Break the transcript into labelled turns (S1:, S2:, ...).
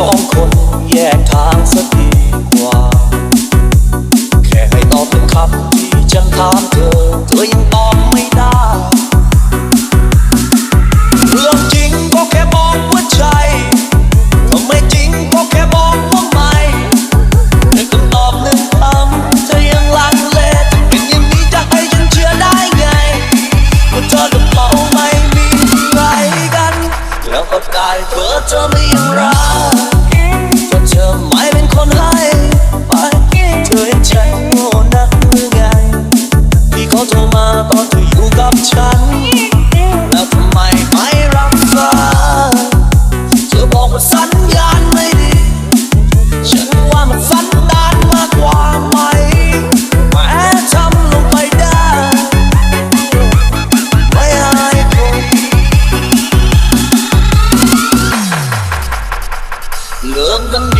S1: สองคนแยกทางสักดีกว่า แค่ให้ตอบเป็นคำที่ฉันถามเธอ เธอยังตอบไม่ได้เรื่องจริงก็แค่บอกว่าใช่ถ้าไม่จริงก็แค่บอกว่าไม่ในคำตอบหนึ่งคำเธอยังลังเลเป็นอย่างนี้จะให้ฉันเชื่อได้ไงว่าเธอกับเขาไม่มีอะไรกัน แล้วก็ได้เพื่อเธอไม่ยังรัก กับฉัน แล้วทำไมไม่รับฟังเธอบอกว่าสัญญาณไม่ดี ฉันว่ามันสันดานมากกว่าไหมแม้ทำลงไปได้ ไม่ให้ผมเลิกกันดี